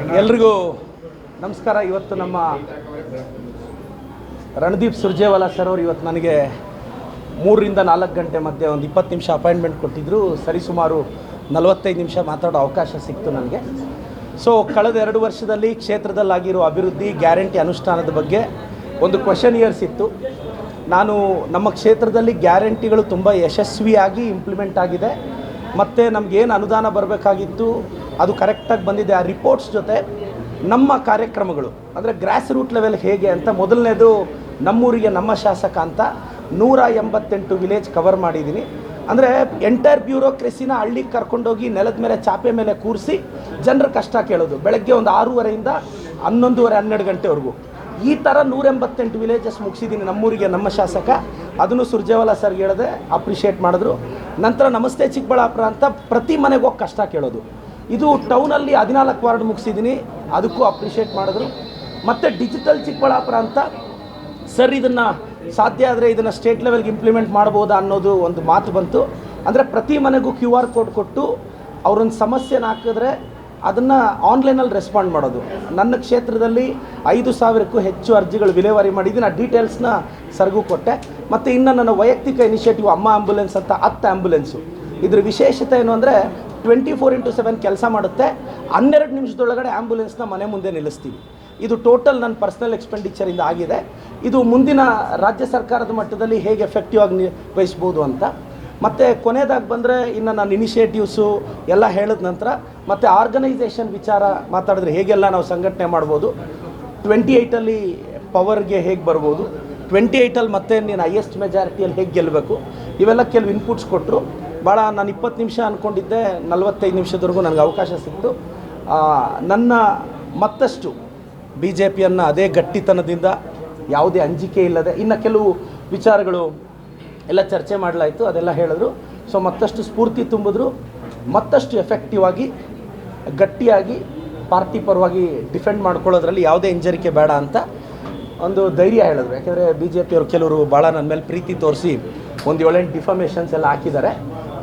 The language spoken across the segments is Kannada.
ಎಲ್ರಿಗೂ ನಮಸ್ಕಾರ. ಇವತ್ತು ನಮ್ಮ ರಣದೀಪ್ ಸುರ್ಜೇವಾಲಾ ಸರ್ ಅವರು ಇವತ್ತು ನನಗೆ ಮೂರರಿಂದ ನಾಲ್ಕು ಗಂಟೆ ಮಧ್ಯೆ ಒಂದು ಇಪ್ಪತ್ತು ನಿಮಿಷ ಅಪಾಯಿಂಟ್ಮೆಂಟ್ ಕೊಟ್ಟಿದ್ದರು ಸರಿಸುಮಾರು ನಲವತ್ತೈದು ನಿಮಿಷ ಮಾತಾಡೋ ಅವಕಾಶ ಸಿಕ್ತು ನನಗೆ. ಸೊ ಕಳೆದ ಎರಡು ವರ್ಷದಲ್ಲಿ ಕ್ಷೇತ್ರದಲ್ಲಾಗಿರೋ ಅಭಿವೃದ್ಧಿ ಗ್ಯಾರಂಟಿ ಅನುಷ್ಠಾನದ ಬಗ್ಗೆ ಒಂದು ಕ್ವಶನ್ ಇಯರ್ಸ್ ಇತ್ತು. ನಾನು ನಮ್ಮ ಕ್ಷೇತ್ರದಲ್ಲಿ ಗ್ಯಾರಂಟಿಗಳು ತುಂಬ ಯಶಸ್ವಿಯಾಗಿ ಇಂಪ್ಲಿಮೆಂಟ್ ಆಗಿದೆ. ಮತ್ತು ನಮಗೇನು ಅನುದಾನ ಬರಬೇಕಾಗಿತ್ತು? ಅದು ಕರೆಕ್ಟಾಗಿ ಬಂದಿದೆ. ಆ ರಿಪೋರ್ಟ್ಸ್ ಜೊತೆ ನಮ್ಮ ಕಾರ್ಯಕ್ರಮಗಳು, ಅಂದರೆ ಗ್ರಾಸ್ ರೂಟ್ ಲೆವೆಲ್ ಹೇಗೆ ಅಂತ ಮೊದಲನೇದು ನಮ್ಮೂರಿಗೆ ನಮ್ಮ ಶಾಸಕ ಅಂತ ನೂರ ಎಂಬತ್ತೆಂಟು ವಿಲೇಜ್ ಕವರ್ ಮಾಡಿದ್ದೀನಿ. ಅಂದರೆ ಎಂಟೈರ್ ಬ್ಯೂರೋಕ್ರೆಸಿನ ಹಳ್ಳಿಗೆ ಕರ್ಕೊಂಡೋಗಿ ನೆಲದ ಮೇಲೆ ಚಾಪೆ ಮೇಲೆ ಕೂರಿಸಿ ಜನರ ಕಷ್ಟ ಕೇಳೋದು. ಬೆಳಗ್ಗೆ ಒಂದು ಆರೂವರೆಯಿಂದ ಹನ್ನೊಂದುವರೆ, ಹನ್ನೆರಡು ಗಂಟೆವರೆಗೂ. ಈ ಥರ ನೂರ ಎಂಬತ್ತೆಂಟು ವಿಲೇಜಸ್ ಮುಗಿಸಿದ್ದೀನಿ ನಮ್ಮೂರಿಗೆ ನಮ್ಮ ಶಾಸಕ. ಅದನ್ನು ಸುರ್ಜೇವಾಲಾ ಸರ್ಗೆ ಹೇಳಿದೆ ಅಪ್ರಿಷಿಯೇಟ್ ಮಾಡಿದ್ರು. ನಂತರ ನಮಸ್ತೆ ಚಿಕ್ಕಬಳ್ಳಾಪುರ ಅಂತ ಪ್ರತಿ ಮನೆಗೆ ಹೋಗಿ ಕಷ್ಟ ಕೇಳೋದು. ಇದು ಟೌನಲ್ಲಿ ಹದಿನಾಲ್ಕು ವಾರ್ಡ್ ಮುಗಿಸಿದ್ದೀನಿ. ಅದಕ್ಕೂ ಅಪ್ರಿಷಿಯೇಟ್ ಮಾಡಿದ್ರು. ಮತ್ತು ಡಿಜಿಟಲ್ ಚಿಕ್ಕಬಳ್ಳಾಪುರ ಅಂತ ಸರ್, ಇದನ್ನು ಸಾಧ್ಯ ಆದರೆ ಇದನ್ನು ಸ್ಟೇಟ್ ಲೆವೆಲ್ಗೆ ಇಂಪ್ಲಿಮೆಂಟ್ ಮಾಡ್ಬೋದಾ ಅನ್ನೋದು ಒಂದು ಮಾತು ಬಂತು. ಅಂದರೆ ಪ್ರತಿ ಮನೆಗೂ ಕ್ಯೂ ಆರ್ ಕೋಡ್ ಕೊಟ್ಟು ಅವ್ರೊಂದು ಸಮಸ್ಯೆನ ಹಾಕಿದ್ರೆ ಅದನ್ನು ಆನ್ಲೈನಲ್ಲಿ ರೆಸ್ಪಾಂಡ್ ಮಾಡೋದು. ನನ್ನ ಕ್ಷೇತ್ರದಲ್ಲಿ ಐದು ಸಾವಿರಕ್ಕೂ ಹೆಚ್ಚು ಅರ್ಜಿಗಳು ವಿಲೇವಾರಿ ಮಾಡಿದ್ದೀನಿ. ಆ ಡೀಟೇಲ್ಸ್ನ ಸರ್ಗೂ ಕೊಟ್ಟೆ. ಮತ್ತು ಇನ್ನು ನನ್ನ ವೈಯಕ್ತಿಕ ಇನಿಷಿಯೇಟಿವ್ ಅಮ್ಮ ಆ್ಯಂಬುಲೆನ್ಸ್ ಅಂತ ಹತ್ತು ಆ್ಯಂಬುಲೆನ್ಸು ಇದ್ರ ವಿಶೇಷತೆ ಏನು ಅಂದರೆ ಟ್ವೆಂಟಿ ಫೋರ್ ಇಂಟು ಸೆವೆನ್ ಕೆಲಸ ಮಾಡುತ್ತೆ. ಹನ್ನೆರಡು ನಿಮಿಷದೊಳಗಡೆ ಆ್ಯಂಬುಲೆನ್ಸ್ನ ಮನೆ ಮುಂದೆ ನಿಲ್ಲಿಸ್ತೀವಿ. ಇದು ಟೋಟಲ್ ನನ್ನ ಪರ್ಸ್ನಲ್ ಎಕ್ಸ್ಪೆಂಡಿಚರಿಂದ ಆಗಿದೆ. ಇದು ಮುಂದಿನ ರಾಜ್ಯ ಸರ್ಕಾರದ ಮಟ್ಟದಲ್ಲಿ ಹೇಗೆ ಎಫೆಕ್ಟಿವ್ ಆಗಿ ನಿರ್ವಹಿಸ್ಬೋದು ಅಂತ. ಮತ್ತು ಕೊನೆಯದಾಗಿ ಬಂದರೆ ಇನ್ನು ನಾನು ಇನಿಷಿಯೇಟಿವ್ಸು ಎಲ್ಲ ಹೇಳಿದ ನಂತರ ಮತ್ತು ಆರ್ಗನೈಸೇಷನ್ ವಿಚಾರ ಮಾತಾಡಿದ್ರೆ ಹೇಗೆಲ್ಲ ನಾವು ಸಂಘಟನೆ ಮಾಡ್ಬೋದು. ಟ್ವೆಂಟಿ ಏಯ್ಟಲ್ಲಿ ಪವರ್ಗೆ ಹೇಗೆ ಬರ್ಬೋದು. ಟ್ವೆಂಟಿ ಏಯ್ಟಲ್ಲಿ ಮತ್ತೆ ನೀನು ಹೈಯೆಸ್ಟ್ ಮೆಜಾರಿಟಿಯಲ್ಲಿ ಹೇಗೆ ಗೆಲ್ಲಬೇಕು ಇವೆಲ್ಲ ಕೆಲವು ಇನ್ಪುಟ್ಸ್ ಕೊಟ್ಟರು ಭಾಳ ನಾನು ಇಪ್ಪತ್ತು ನಿಮಿಷ ಅಂದ್ಕೊಂಡಿದ್ದೆ ನಲವತ್ತೈದು ನಿಮಿಷದವರೆಗೂ ನನಗೆ ಅವಕಾಶ ಸಿಕ್ತು. ನನ್ನ ಮತ್ತಷ್ಟು ಬಿ ಜೆ ಪಿಯನ್ನು ಅದೇ ಗಟ್ಟಿತನದಿಂದ ಯಾವುದೇ ಅಂಜಿಕೆ ಇಲ್ಲದೆ, ಇನ್ನು ಕೆಲವು ವಿಚಾರಗಳು ಎಲ್ಲ ಚರ್ಚೆ ಮಾಡಲಾಯಿತು, ಅದೆಲ್ಲ ಹೇಳಿದ್ರು. ಸೊ ಮತ್ತಷ್ಟು ಸ್ಫೂರ್ತಿ ತುಂಬಿದ್ರು. ಮತ್ತಷ್ಟು ಎಫೆಕ್ಟಿವ್ ಆಗಿ, ಗಟ್ಟಿಯಾಗಿ ಪಾರ್ಟಿ ಪರವಾಗಿ ಡಿಫೆಂಡ್ ಮಾಡ್ಕೊಳ್ಳೋದ್ರಲ್ಲಿ ಯಾವುದೇ ಹಿಂಜರಿಕೆ ಬೇಡ ಅಂತ ಒಂದು ಧೈರ್ಯ ಹೇಳಿದ್ರು. ಯಾಕೆಂದರೆ ಬಿ ಜೆ ಪಿಯವರು ಕೆಲವರು ಭಾಳ ನನ್ನ ಮೇಲೆ ಪ್ರೀತಿ ತೋರಿಸಿ ಒಂದು ಏಳೆಂಟು ಡಿಫಮೇಷನ್ಸ್ ಎಲ್ಲ ಹಾಕಿದ್ದಾರೆ.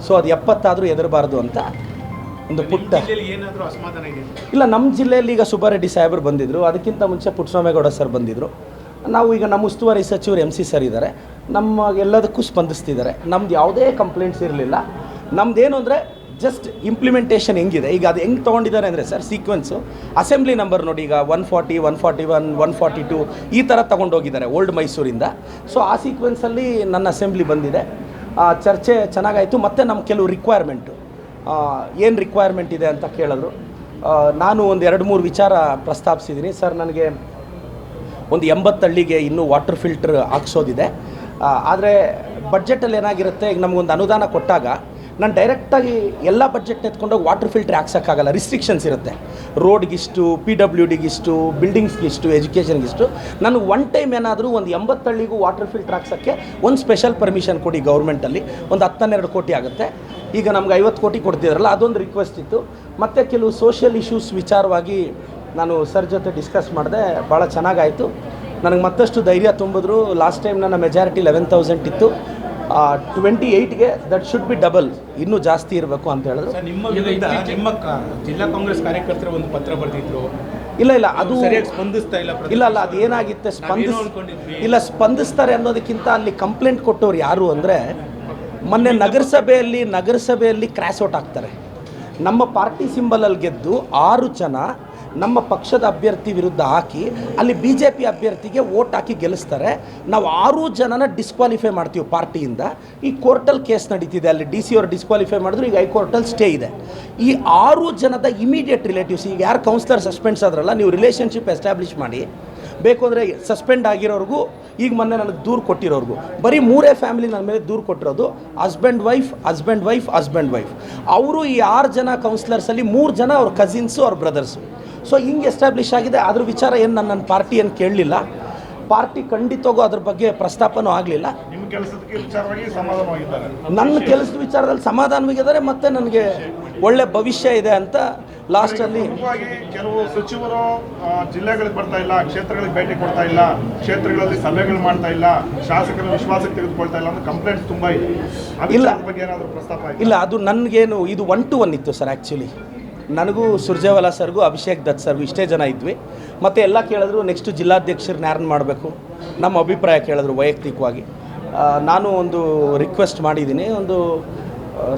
ಸೊ ಅದು ಎಪ್ಪತ್ತಾದರೂ ಎದುರಬಾರ್ದು ಅಂತ ಒಂದು ಪುಟ್ಟ ಇಲ್ಲ ನಮ್ಮ ಜಿಲ್ಲೆಯಲ್ಲಿ ಈಗ ಸುಬ್ಬಾರೆಡ್ಡಿ ಸಾಹೇಬರು ಬಂದಿದ್ದರು ಅದಕ್ಕಿಂತ ಮುಂಚೆ ಪುಟ್ಟಸ್ವಾಮೇಗೌಡ ಸರ್ ಬಂದಿದ್ದರು ನಾವು ಈಗ ನಮ್ಮ ಉಸ್ತುವಾರಿ ಸಚಿವರು ಎಂ ಸಿ ಸರ್ ಇದ್ದಾರೆ. ನಮ್ಮ ಎಲ್ಲದಕ್ಕೂ ಸ್ಪಂದಿಸ್ತಿದ್ದಾರೆ. ನಮ್ದು ಯಾವುದೇ ಕಂಪ್ಲೇಂಟ್ಸ್ ಇರಲಿಲ್ಲ. ನಮ್ದೇನು ಅಂದರೆ ಜಸ್ಟ್ ಇಂಪ್ಲಿಮೆಂಟೇಷನ್ ಹೆಂಗಿದೆ. ಈಗ ಅದು ಹೆಂಗೆ ತೊಗೊಂಡಿದ್ದಾರೆ ಅಂದರೆ ಸರ್ ಸೀಕ್ವೆನ್ಸು ಅಸೆಂಬ್ಲಿ ನಂಬರ್ ನೋಡಿ ಈಗ one forty one forty one one forty two ಈ ಥರ ತೊಗೊಂಡೋಗಿದ್ದಾರೆ ಓಲ್ಡ್ ಮೈಸೂರಿಂದ ಸೊ ಆ ಸೀಕ್ವೆನ್ಸಲ್ಲಿ ನನ್ನ ಅಸೆಂಬ್ಲಿ ಬಂದಿದೆ. ಚರ್ಚೆ ಚೆನ್ನಾಗಾಯಿತು. ಮತ್ತು ನಮ್ಮ ಕೆಲವು ರಿಕ್ವೈರ್ಮೆಂಟು ಏನು ರಿಕ್ವೈರ್ಮೆಂಟ್ ಇದೆ ಅಂತ ಕೇಳಿದ್ರು ನಾನು ಒಂದು ಎರಡು ಮೂರು ವಿಚಾರ ಪ್ರಸ್ತಾಪಿಸಿದ್ದೀನಿ. ಸರ್, ನನಗೆ ಒಂದು ಎಂಬತ್ತು ಹಳ್ಳಿಗೆ ಇನ್ನೂ ವಾಟರ್ ಫಿಲ್ಟರ್ ಹಾಕ್ಸೋದಿದೆ. ಆದರೆ ಬಡ್ಜೆಟಲ್ಲಿ ಏನಾಗಿರುತ್ತೆ, ಈಗ ನಮಗೊಂದು ಅನುದಾನ ಕೊಟ್ಟಾಗ ನಾನು ಡೈರೆಕ್ಟಾಗಿ ಎಲ್ಲ ಬಜೆಟ್ ಎತ್ಕೊಂಡೋಗಿ ವಾಟರ್ ಫಿಲ್ಟರ್ ಹಾಕ್ಸೋಕ್ಕಾಗಲ್ಲ. ರಿಸ್ಟ್ರಿಕ್ಷನ್ಸ್ ಇರುತ್ತೆ. ರೋಡ್ಗಿಷ್ಟು ಪಿ ಡಬ್ಲ್ಯೂ ಡಿಗಿಷ್ಟು ಬಿಲ್ಡಿಂಗ್ಸ್ಗಿಷ್ಟು ಎಜುಕೇಷನ್ಗಿಷ್ಟು ನನಗೆ ಒನ್ ಟೈಮ್ ಏನಾದರೂ ಒಂದು ಎಂಬತ್ತು ಹಳ್ಳಿಗೂ ವಾಟರ್ ಫಿಲ್ಟರ್ ಹಾಕ್ಸೋಕ್ಕೆ ಒಂದು ಸ್ಪೆಷಲ್ ಪರ್ಮಿಷನ್ ಕೊಡಿ ಗೌರ್ಮೆಂಟಲ್ಲಿ ಒಂದು ಹತ್ತನ್ನೆರಡು ಕೋಟಿ ಆಗುತ್ತೆ. ಈಗ ನಮ್ಗೆ ಐವತ್ತು ಕೋಟಿ ಕೊಡ್ತಿದ್ರಲ್ಲ, ಅದೊಂದು ರಿಕ್ವೆಸ್ಟ್ ಇತ್ತು. ಮತ್ತು ಕೆಲವು ಸೋಷಿಯಲ್ ಇಶ್ಯೂಸ್ ವಿಚಾರವಾಗಿ ನಾನು ಸರ್ ಜೊತೆ ಡಿಸ್ಕಸ್ ಮಾಡಿದೆ ಭಾಳ ಚೆನ್ನಾಗಾಯಿತು. ನನಗೆ ಮತ್ತಷ್ಟು ಧೈರ್ಯ ತುಂಬಿದ್ರು. ಲಾಸ್ಟ್ ಟೈಮ್ ನನ್ನ ಮೆಜಾರಿಟಿ ಲೆವೆನ್ ತೌಸಂಡ್ ಇತ್ತು. ಟ್ವೆಂಟಿ ಏಯ್ಟ್ಗೆ ದಟ್ ಶುಡ್ ಬಿ ಡಬಲ್ ಇನ್ನೂ ಜಾಸ್ತಿ ಇರಬೇಕು ಅಂತ ಹೇಳಿದ್ರು. ಸರ್ ನಿಮ್ಮ ನಿಮ್ಮ ಜಿಲ್ಲಾ ಕಾಂಗ್ರೆಸ್ ಕಾರ್ಯಕರ್ತರು ಒಂದು ಪತ್ರ ಬರೆದಿದ್ರು. ಇಲ್ಲ ಇಲ್ಲ ಅದು ಸರಿಯಾಗಿ ಸ್ಪಂದಿಸ್ತಾ ಇಲ್ಲ ಇಲ್ಲ ಅಲ್ಲ ಅದು ಏನಾಗಿತ್ತೆ? ಸ್ಪಂದಿಸ್ ಇಲ್ಲ ಸ್ಪಂದಿಸ್ತಾರೆ ಅನ್ನೋದಕ್ಕಿಂತ ಅಲ್ಲಿ ಕಂಪ್ಲೇಂಟ್ ಕೊಟ್ಟವ್ರು ಯಾರು ಅಂದರೆ ಮೊನ್ನೆ ನಗರಸಭೆಯಲ್ಲಿ ನಗರಸಭೆಯಲ್ಲಿ ಕ್ರ್ಯಾಶ್ ಔಟ್ ಆಗ್ತಾರೆ. ನಮ್ಮ ಪಾರ್ಟಿ ಸಿಂಬಲಲ್ಲಿ ಗೆದ್ದು ಆರು ಜನ ನಮ್ಮ ಪಕ್ಷದ ಅಭ್ಯರ್ಥಿ ವಿರುದ್ಧ ಹಾಕಿ, ಅಲ್ಲಿ ಬಿ ಜೆ ಪಿ ಅಭ್ಯರ್ಥಿಗೆ ವೋಟ್ ಹಾಕಿ ಗೆಲ್ಲಿಸ್ತಾರೆ. ನಾವು ಆರು ಜನನ ಡಿಸ್ಕ್ವಾಲಿಫೈ ಮಾಡ್ತೀವಿ ಪಾರ್ಟಿಯಿಂದ. ಈ ಕೋರ್ಟಲ್ ಕೇಸ್ ನಡೀತಿದೆ. ಅಲ್ಲಿ ಡಿ ಸಿ ಅವರು ಡಿಸ್ಕ್ವಾಲಿಫೈ ಮಾಡಿದ್ರು, ಈಗ ಹೈಕೋರ್ಟಲ್ಲಿ ಸ್ಟೇ ಇದೆ. ಈ ಆರು ಜನದ ಇಮಿಡಿಯೇಟ್ ರಿಲೇಟಿವ್ಸ್ ಈಗ ಯಾರು ಕೌನ್ಸಿಲರ್ ಸಸ್ಪೆಂಡ್ಸ್ ಆದ್ರಲ್ಲ, ನೀವು ರಿಲೇಷನ್ಶಿಪ್ ಎಸ್ಟಾಬ್ಲಿಷ್ ಮಾಡಿ. ಬೇಕು ಅಂದರೆ ಸಸ್ಪೆಂಡ್ ಆಗಿರೋರ್ಗೂ, ಈಗ ಮೊನ್ನೆ ನನಗೆ ದೂರು ಕೊಟ್ಟಿರೋರ್ಗು. ಬರೀ ಮೂರೇ ಫ್ಯಾಮಿಲಿ ನನ್ನ ಮೇಲೆ ದೂರು ಕೊಟ್ಟಿರೋದು. Husband wife husband wife husband wife ಅವರು ಈ ಆರು ಜನ ಕೌನ್ಸಿಲರ್ಸಲ್ಲಿ ಮೂರು ಜನ ಅವ್ರ ಕಸಿನ್ಸು ಅವ್ರ ಬ್ರದರ್ಸು ಸೊ ಹಿಂಗೆ ಎಸ್ಟಾಬ್ಲಿಷ್ ಆಗಿದೆ. ಅದ್ರ ವಿಚಾರ ಏನು ನನ್ನ ನನ್ನ ಪಾರ್ಟಿ ಏನು ಕೇಳಲಿಲ್ಲ. ಪಾರ್ಟಿ ಖಂಡಿತವಾಗೂ ಅದ್ರ ಬಗ್ಗೆ ಪ್ರಸ್ತಾಪನೂ ಆಗಲಿಲ್ಲ. ನನ್ನ ಕೆಲಸದ ವಿಚಾರದಲ್ಲಿ ಸಮಾಧಾನವಾಗಿದ್ದಾರೆ ಮತ್ತು ನನಗೆ ಒಳ್ಳೆ ಭವಿಷ್ಯ ಇದೆ ಅಂತ ಲಾಸ್ಟಲ್ಲಿ ಕೆಲವು ಸಚಿವರು ಜಿಲ್ಲೆಗಳಿಗೆ ಬರ್ತಾ ಇಲ್ಲ ಕ್ಷೇತ್ರಗಳಿಗೆ ಭೇಟಿ ಕೊಡ್ತಾ ಇಲ್ಲ ಕ್ಷೇತ್ರಗಳಲ್ಲಿ ಸಭೆಗಳು ಮಾಡ್ತಾ ಇಲ್ಲ ಶಾಸಕರ ವಿಶ್ವಾಸಕ್ಕೆ ತೆಗೆದುಕೊಳ್ತಾ ಇಲ್ಲ ಅಂತ ಕಂಪ್ಲೇಂಟ್ ತುಂಬಾ ಇದೆ. ಇಲ್ಲ. ಬಗ್ಗೆ ಏನಾದರೂ ಪ್ರಸ್ತಾಪ ಇಲ್ಲ ಅದು ನನಗೇನು ಇದು ಒನ್ ಟು ಒನ್ ಇತ್ತು ಸರ್ ಆ್ಯಕ್ಚುಲಿ ನನಗೂ ಸುರ್ಜೇವಾಲಾ ಸರ್ಗೂ, ಅಭಿಷೇಕ್ ದತ್ ಸರ್ಗೂ ಇಷ್ಟೇ ಜನ ಇದ್ವಿ. ಮತ್ತು ಎಲ್ಲ ಕೇಳಿದ್ರು ನೆಕ್ಸ್ಟು ಜಿಲ್ಲಾಧ್ಯಕ್ಷರನ್ನ ಯಾರನ್ನ ಮಾಡಬೇಕು? ನಮ್ಮ ಅಭಿಪ್ರಾಯ ಕೇಳಿದ್ರು ವೈಯಕ್ತಿಕವಾಗಿ. ನಾನು ಒಂದು ರಿಕ್ವೆಸ್ಟ್ ಮಾಡಿದ್ದೀನಿ. ಒಂದು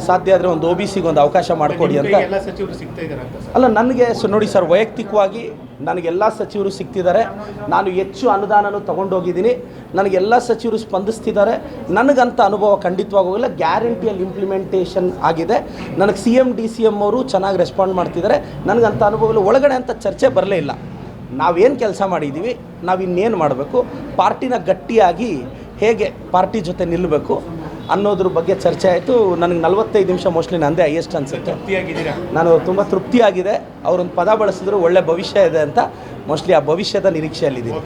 ಸಾಧ್ಯ ಆದರೆ ಒಂದು ಒ ಬಿ ಸಿಗೆ ಒಂದು ಅವಕಾಶ ಮಾಡಿಕೊಡಿ ಅಂತ. ಎಲ್ಲ ಸಚಿವರು ಸಿಗ್ತಾ ಅಂತ ಅಲ್ಲ ನನಗೆ ಸೊ ನೋಡಿ ಸರ್ ವೈಯಕ್ತಿಕವಾಗಿ ನನಗೆಲ್ಲ ಸಚಿವರು ಸಿಗ್ತಿದ್ದಾರೆ. ನಾನು ಹೆಚ್ಚು ಅನುದಾನನೂ ತೊಗೊಂಡೋಗಿದ್ದೀನಿ. ನನಗೆಲ್ಲ ಸಚಿವರು ಸ್ಪಂದಿಸ್ತಿದ್ದಾರೆ. ನನಗಂತ ಅನುಭವ ಖಂಡಿತವಾಗೂ ಇಲ್ಲ ಗ್ಯಾರಂಟಿಯಲ್ಲಿ ಇಂಪ್ಲಿಮೆಂಟೇಷನ್ ಆಗಿದೆ. ನನಗೆ C M D C M ಅವರು ಚೆನ್ನಾಗಿ ರೆಸ್ಪಾಂಡ್ ಮಾಡ್ತಿದ್ದಾರೆ. ನನಗಂತ ಅನುಭವ ಇಲ್ಲ ಒಳಗಡೆ ಅಂತ ಚರ್ಚೆ ಬರಲೇ ಇಲ್ಲ. ನಾವೇನು ಕೆಲಸ ಮಾಡಿದ್ದೀವಿ ನಾವು ಇನ್ನೇನು ಮಾಡಬೇಕು ಪಾರ್ಟಿನ ಗಟ್ಟಿಯಾಗಿ ಹೇಗೆ ಪಾರ್ಟಿ ಜೊತೆ ನಿಲ್ಲಬೇಕು ಅನ್ನೋದ್ರ ಬಗ್ಗೆ ಚರ್ಚೆ ಆಯಿತು. ನನಗೆ ನಲವತ್ತೈದು ನಿಮಿಷ ಮೋಸ್ಟ್ಲಿ ನಂದೇ ಹೈಯೆಸ್ಟ್ ಅನ್ಸುತ್ತೆ. ನಾನು ತುಂಬ ತೃಪ್ತಿಯಾಗಿದೆ. ಅವ್ರೊಂದು ಪದ ಬಳಸಿದ್ರು ಒಳ್ಳೆ ಭವಿಷ್ಯ ಇದೆ ಅಂತ ಮೋಸ್ಟ್ಲಿ ಆ ಭವಿಷ್ಯದ ನಿರೀಕ್ಷೆಯಲ್ಲಿದ್ದೀನಿ.